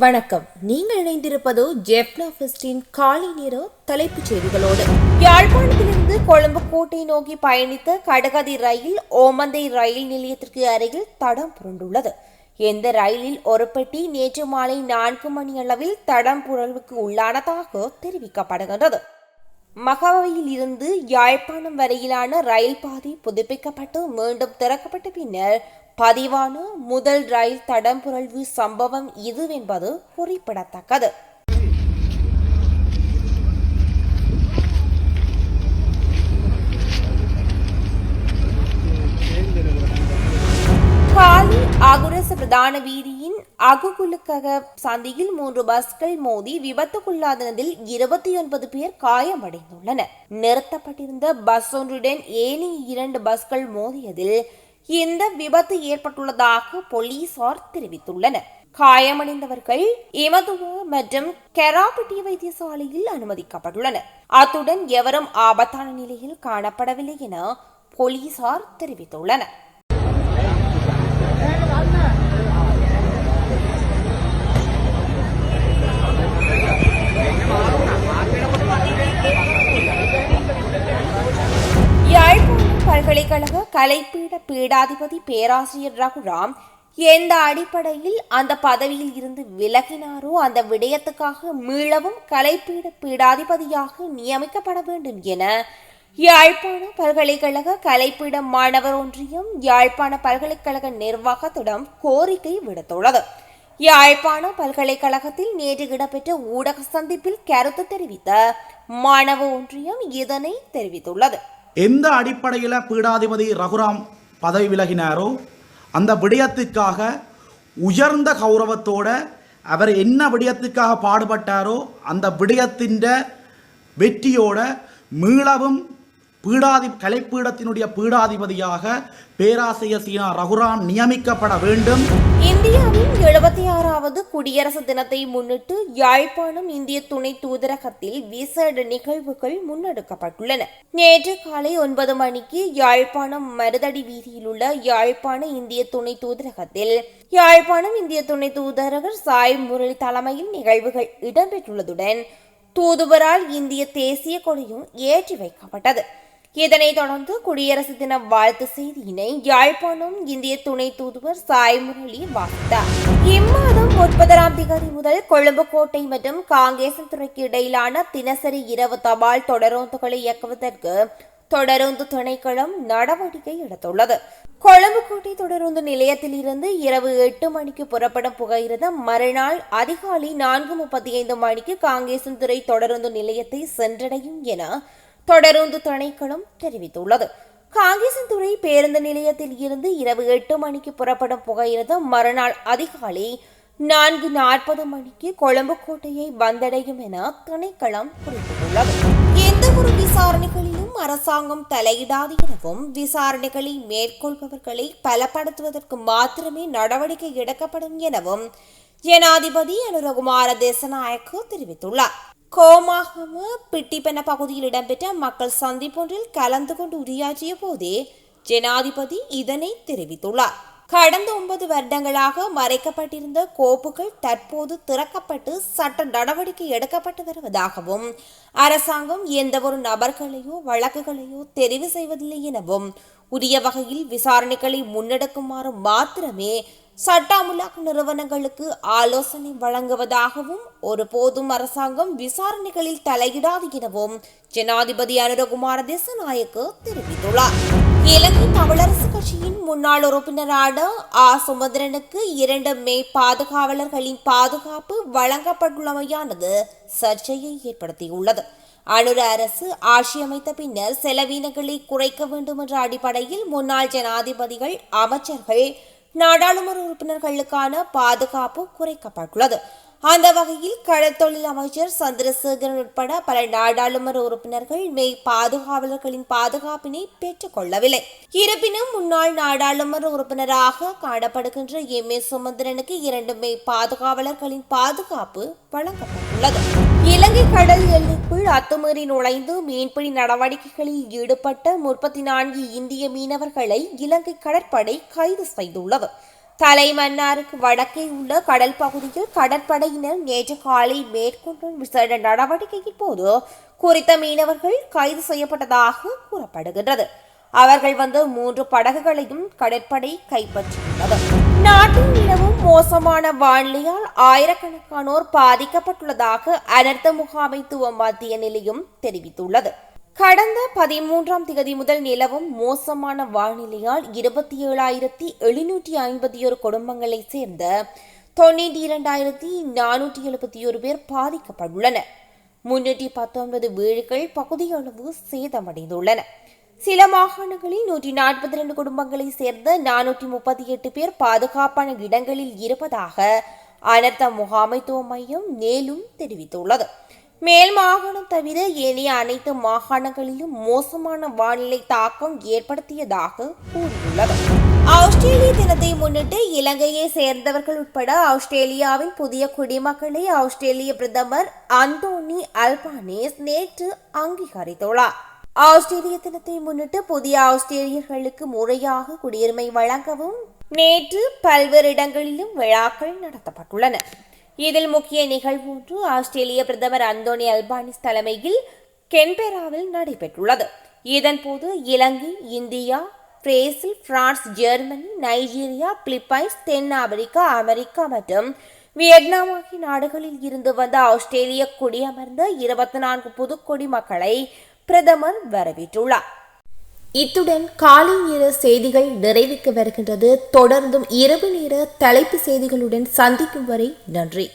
வணக்கம். நீங்கள் இணைந்திருப்பது ஜெப்னா ஃபெஸ்டின் காலை நேர தலைப்புச் செய்திகளோடு. யாழ்ப்பாணத்திலிருந்து கொழும்பு கோட்டை நோக்கி பயணித்த கடகதி ரயில் ஓமந்தை ரயில் நிலையத்திற்கு அருகில் தடம் புரண்டுள்ளது. எந்த ரயிலில் ஒரு பெட்டி நேற்று மாலை நான்கு மணி அளவில் தடம் புரள்வுக்கு உள்ளானதாக தெரிவிக்கப்படுகின்றது. மகாவையில் இருந்து யாழ்ப்பாணம் வரையிலான ரயில் பாதை புதுப்பிக்கப்பட்டு மீண்டும் திறக்கப்பட்ட பின்னர் பதிவான முதல் ரயில் தடம்புரள்வு சம்பவம் இதுவென்பது குறிப்பிடத்தக்கது. காலி அகுரச பிரதான வீதியின் அகுகுலுக்கக சந்தியில் மூன்று பஸ்கள் மோதி விபத்துக்குள்ளாததில் இருபத்தி ஒன்பது பேர் காயமடைந்துள்ளனர். நிறுத்தப்பட்டிருந்த பஸ் ஒன்றுடன் ஏனைய இரண்டு பஸ்கள் மோதியதில் இந்த விபத்து ஏற்பட்டுள்ளதாக போலீசார் தெரிவித்துள்ளனர். காயமடைந்தவர்கள் இமதுவா மற்றும் கெராபட்டி வைத்தியசாலையில் அனுமதிக்கப்பட்டுள்ளனர். அத்துடன் எவரும் ஆபத்தான நிலையில் காணப்படவில்லை என போலீசார் தெரிவித்துள்ளனர். பல்கலைக்கழக கலைப்பீட பீடாதிபதி பேராசிரியர் ரகுராம் எந்த அடிப்படையில் அந்த பதவியில் இருந்து விலகினாரோ அந்த விடயத்துக்காக மீளவும் கலைப்பீட பீடாதிபதியாக நியமிக்கப்பட வேண்டும் என யாழ்ப்பாண பல்கலைக்கழக கலைப்பீட மாணவர் ஒன்றியம் யாழ்ப்பாண பல்கலைக்கழக நிர்வாகத்திடம் கோரிக்கை விடுத்துள்ளது. யாழ்ப்பாண பல்கலைக்கழகத்தில் நேற்று இடம்பெற்ற ஊடக சந்திப்பில் கருத்து தெரிவித்த மாணவ ஒன்றியம் இதனை தெரிவித்துள்ளது. எந்த அடிப்படையில் பீடாதிபதி ரகுராம் பதவி விலகினாரோ அந்த விடயத்துக்காக உயர்ந்த கௌரவத்தோடு அவர் என்ன விடயத்துக்காக பாடுபட்டாரோ அந்த விடயத்தின் வெற்றியோட மீளவும் பீடாதி கலைப்பீடத்தினுடைய பீடாதிபதியாக பேராசிரியர் சீனா ரகுராம் நியமிக்கப்பட வேண்டும். இந்தியாவின் எழுபத்தி ஆறாவது குடியரசு தினத்தை முன்னிட்டு யாழ்ப்பாணம் இந்திய துணை தூதரகத்தில் விசேட நிகழ்வுகள் முன்னெடுக்கப்பட்டுள்ளன. நேற்று காலை ஒன்பது மணிக்கு யாழ்ப்பாணம் மருதடி வீதியில் உள்ள யாழ்ப்பாண இந்திய துணை தூதரகத்தில் யாழ்ப்பாணம் இந்திய துணை தூதரகர் சாய் முரளி தலைமையில் நிகழ்வுகள் இடம்பெற்றுள்ளதுடன் தூதுவரால் இந்திய தேசிய கொடியும் ஏற்றி வைக்கப்பட்டது. இதனைத் தொடர்ந்து குடியரசு தின வாழ்த்து செய்தியினை யாழ்ப்பாணம் இந்திய துணை தூதுவர் சாய் முரளி வாசித்தார். இம்மாதம் முப்பதாம் திகதி முதல் கொழும்பு கோட்டை மற்றும் காங்கேசன் துறைக்கு இடையிலான தினசரி இரவு தபால் தொடரோந்துகளை இயக்குவதற்கு தொடருந்து திணைக்களம் நடவடிக்கை எடுத்துள்ளது. கொழும்புக்கோட்டை தொடருந்து நிலையத்தில் இருந்து இரவு எட்டு மணிக்கு புறப்படும் புகையிரதம் மறுநாள் அதிகாலை நான்கு முப்பத்தி ஐந்து மணிக்கு காங்கேசன்துறை தொடருந்து நிலையத்தை சென்றடையும் என தொடருந்து திணைக்களம் தெரிவித்துள்ளது. காங்கேசன்துறை பேருந்து நிலையத்தில் இருந்து இரவு எட்டு மணிக்கு புறப்படும் புகையிரதம் மறுநாள் அதிகாலை நான்கு நாற்பது மணிக்கு கொழும்பு கோட்டையை வந்தடையும் என திணைக்களம் குறிப்பிட்டுள்ளது. எந்த ஒரு விசாரணைகளிலும் அரசாங்கம் தலையிடாது எனவும் விசாரணைகளை மேற்கொள்பவர்களை பலப்படுத்துவதற்கு மாத்திரமே நடவடிக்கை எடுக்கப்படும் எனவும் ஜனாதிபதி அனுரகுமார தேசநாயக்கு தெரிவித்துள்ளார். கோமாகம பிட்டிப்பென பகுதியில் இடம்பெற்ற மக்கள் சந்திப்பொன்றில் கலந்து கொண்டு உரையாற்றிய போதே ஜனாதிபதி இதனை தெரிவித்துள்ளார். கடந்த ஒன்பது வருடங்களாக மறைக்கப்பட்டிருந்த கோப்புகள் தற்போது திறக்கப்பட்டு சட்ட நடவடிக்கை எடுக்கப்பட்டு வருவதாகவும் அரசாங்கம் எந்தவொரு நபர்களையோ வழக்குகளையோ தெரிவு செய்வதில்லை எனவும் உரிய வகையில் விசாரணைகளை முன்னெடுக்குமாறு மாத்திரமே சட்ட அமுலாக்க நிறுவனங்களுக்கு ஆலோசனை வழங்குவதாகவும் ஒருபோதும் அரசாங்கம் விசாரணைகளில் தலையிடாது எனவும் ஜனாதிபதி அனுரகுமார தேசநாயக்கு தெரிவித்துள்ளார். இலங்கை தமிழரசு கட்சியின் முன்னாள் உறுப்பினரான ஆ. சுமந்திரனுக்கு இரண்டு மே பாதுகாவலர்களின் பாதுகாப்பு வழங்கப்பட்டுள்ளமையானது சர்ச்சையை ஏற்படுத்தியுள்ளது. அனுர அரசு ஆட்சி அமைத்த பின்னர் செலவினங்களை குறைக்க வேண்டும் என்ற அடிப்படையில் முன்னாள் ஜனாதிபதிகள் அமைச்சர்கள் நாடாளுமன்ற உறுப்பினர்களுக்கான பாதுகாப்பு குறைக்கப்பட்டுள்ளது. அந்த வகையில் கடற்தொழில் அமைச்சர் சந்திரசேகரன் உட்பட பல நாடாளுமன்ற உறுப்பினர்கள் மே பாதுகாவலர்களின் பாதுகாப்பினை பெற்றுக் கொள்ளவில்லை. இருப்பினும் முன்னாள் நாடாளுமன்ற உறுப்பினராக காணப்படுகின்ற எம். ஏ. சுமந்திரனுக்கு இரண்டு மே பாதுகாவலர்களின் பாதுகாப்பு வழங்கப்பட்டுள்ளது. இலங்கை கடல் எல்லைக்குள் அத்துமீறி நுழைந்து மீன்பிடி நடவடிக்கைகளில் ஈடுபட்ட முப்பத்தி நான்கு இந்திய மீனவர்களை இலங்கை கடற்படை கைது செய்துள்ளது. தலைமன்னாருக்கு வடக்கே உள்ள கடல் பகுதியில் கடற்படையினர் நேற்று காலை மேற்கொண்ட விசேட நடவடிக்கையின் போது குறித்த மீனவர்கள் கைது செய்யப்பட்டதாக கூறப்படுகின்றது. அவர்கள் வந்து மூன்று படகுகளையும் கடற்படை கைப்பற்றியுள்ளது. நாட்டில் நிலவும் மோசமான வானிலையால் ஆயிரக்கணக்கானோர் பாதிக்கப்பட்டுள்ளதாக அனர்த்த முகாமைத்துவ மத்திய நிலையம் தெரிவித்துள்ளது. கடந்த பதிமூன்றாம் தேதி முதல் நிலவும் மோசமான வானிலையால் இருபத்தி ஏழாயிரத்தி எழுநூற்றி ஐம்பத்தி ஒரு குடும்பங்களைச் சேர்ந்த தொண்ணூற்றி இரண்டாயிரத்தி நானூற்றி எழுபத்தி ஒரு பேர் பாதிக்கப்பட்டுள்ளனர். முன்னூற்றி பத்தொன்பது வீடுகள் பகுதியளவு சேதமடைந்துள்ளன. சில மாகாணங்களில் நூற்றி நாற்பத்தி ரெண்டு குடும்பங்களைச் சேர்ந்த நானூற்றி முப்பத்தி எட்டு பேர் பாதுகாப்பான இடங்களில் இருப்பதாக அனர்த்த முகாமைத்துவ மையம் மேலும் தெரிவித்துள்ளது. மேல் மாகாணம் தவிர ஏனைய அனைத்து மாகாணங்களிலும் மோசமான வானிலை தாக்கம் ஏற்படுத்தியதாக கூறியுள்ளது. ஆஸ்திரேலிய தினத்தை முன்னிட்டு இலங்கையை சேர்ந்தவர்கள் உட்பட ஆஸ்திரேலியாவின் புதிய குடிமக்களை ஆஸ்திரேலிய பிரதமர் அந்தோனி அல்பானேஸ் நேற்று அங்கீகரித்துள்ளார். ஆஸ்திரேலிய தினத்தை முன்னிட்டு புதிய ஆஸ்திரேலியர்களுக்கு முறையாக குடியுரிமை வழங்கவும் நேற்று பல்வேறு இடங்களிலும் விழாக்கள் நடத்தப்பட்டுள்ளன. இதில் முக்கிய நிகழ்வு ஒன்று ஆஸ்திரேலிய பிரதமர் அந்தோனி அல்பானிஸ் தலைமையில் கென்பெராவில் நடைபெற்றுள்ளது. இதன்போது Ilangai India Brazil France Germany Nigeria Philippines தென் ஆப்பிரிக்கா அமெரிக்கா மற்றும் வியட்நாம் ஆகிய நாடுகளில் இருந்து வந்த ஆஸ்திரேலிய குடியமர்ந்த இருபத்தி நான்கு புதுக்குடி மக்களை பிரதமர் வரவேற்றுள்ளார். இத்துடன் காலை நேர செய்திகள் நிறைவுக்கு வருகின்றது. தொடர்ந்தும் இரவு நேர தலைப்பு செய்திகளுடன் சந்திக்கும் வரை நன்றி.